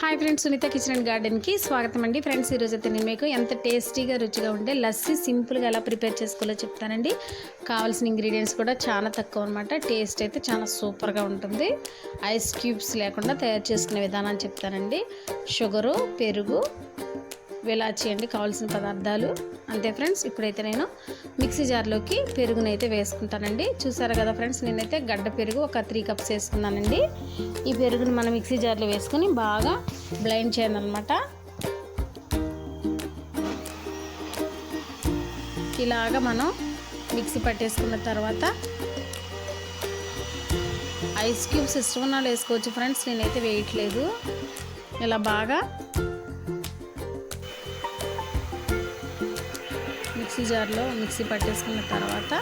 Hi friends Sunitha kitchen and గార్డెన్కి స్వాగతం అండి friends ఈరోజు అయితే నేను మీకు ఎంత టేస్టీగా రుచిగా ఉండే లస్సీ సింపుల్గా ఎలా ప్రిపేర్ చేసుకోవాలో చెప్తానండి. కావాల్సిన ఇంగ్రీడియంట్స్ కూడా చాలా తక్కువ అనమాట టేస్ట్ అయితే చాలా సూపర్గా ఉంటుంది. ఐస్ క్యూబ్స్ లేకుండా తయారు చేసుకునే విధానాన్ని చెప్తానండి. షుగరు పెరుగు వేలాచి అండి కావాల్సిన పదార్థాలు. అంతే ఫ్రెండ్స్ ఇప్పుడైతే నేను మిక్సీ జార్లోకి పెరుగునైతే వేసుకుంటానండి. చూసారా కదా ఫ్రెండ్స్ నేనైతే గడ్డ పెరుగు ఒక త్రీ కప్స్ వేసుకున్నానండి. ఈ పెరుగుని మనం మిక్సీ జార్లో వేసుకొని బాగా బ్లైండ్ చేయాలన్నమాట. ఇలాగా మనం మిక్సీ పట్టేసుకున్న తర్వాత ఐస్ క్యూబ్స్ ఇష్టం ఉన్న వేసుకోవచ్చు ఫ్రెండ్స్ నేనైతే వేయట్లేదు. ఇలా బాగా మిక్సీ జార్లో మిక్సీ పట్టేసుకున్న తర్వాత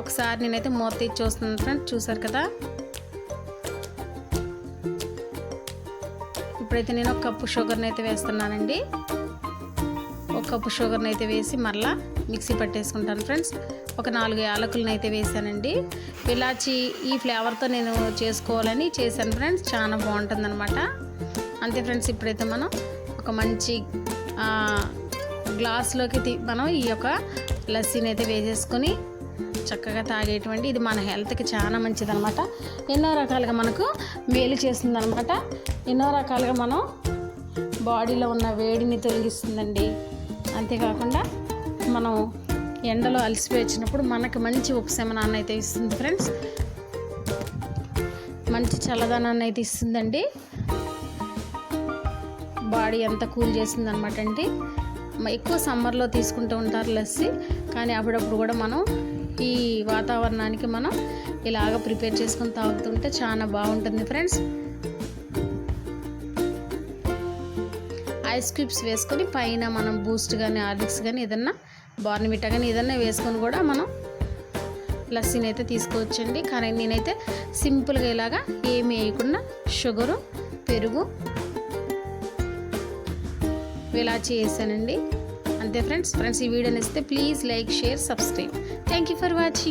ఒకసారి నేనైతే మూత తీసి చూస్తున్నాను ఫ్రెండ్స్ చూసారు కదా? ఇప్పుడైతే నేను ఒక కప్పు షుగర్ని అయితే వేస్తున్నానండి. ఒక కప్పు షుగర్ని అయితే వేసి మరలా మిక్సీ పట్టేసుకుంటాను ఫ్రెండ్స్. ఒక నాలుగు యాలకులను అయితే వేసానండి. ఇలాచి ఈ ఫ్లేవర్తో నేను చేసుకోవాలని చేశాను ఫ్రెండ్స్. చాలా బాగుంటుందన్నమాట. అంతే ఫ్రెండ్స్ ఇప్పుడైతే మనం ఒక మంచి గ్లాస్లోకి మనం ఈ యొక్క లస్సీని అయితే వేసేసుకొని చక్కగా తాగేటువంటి ఇది మన హెల్త్కి చాలా మంచిది అనమాట ఎన్నో రకాలుగా మనకు మేలు చేస్తుంది అనమాట ఎన్నో రకాలుగా మనం బాడీలో ఉన్న వేడిని తొలగిస్తుందండి. అంతేకాకుండా మనం ఎండలో అలసిపోయి వచ్చినప్పుడు మనకు మంచి ఉపశమనాన్ని అయితే ఇస్తుంది ఫ్రెండ్స్. మంచి చల్లదనాన్ని అయితే ఇస్తుందండి. బాడీ అంతా కూల్ చేసింది అనమాట అండి ఎక్కువ సమ్మర్లో తీసుకుంటూ ఉంటారు లస్సీ కానీ అప్పుడప్పుడు కూడా మనం ఈ వాతావరణానికి మనం ఇలాగ ప్రిపేర్ చేసుకొని తాగుతుంటే చాలా బాగుంటుంది ఫ్రెండ్స్. ఐస్ క్యూబ్స్ వేసుకొని పైన మనం బూస్ట్ కానీ హార్లిక్స్ కానీ ఏదన్నా బార్న్విటా కానీ ఏదన్నా వేసుకొని కూడా మనం లస్సీని అయితే తీసుకోవచ్చండి. కానీ నేనైతే సింపుల్గా ఇలాగా ఏమి వేయకుండా షుగరు పెరుగు విలాచి వేసానండి అంతే ఫ్రెండ్స్ ఫ్రెండ్స్ ఈ వీడియో ఇస్తే please like share subscribe. Thank you for watching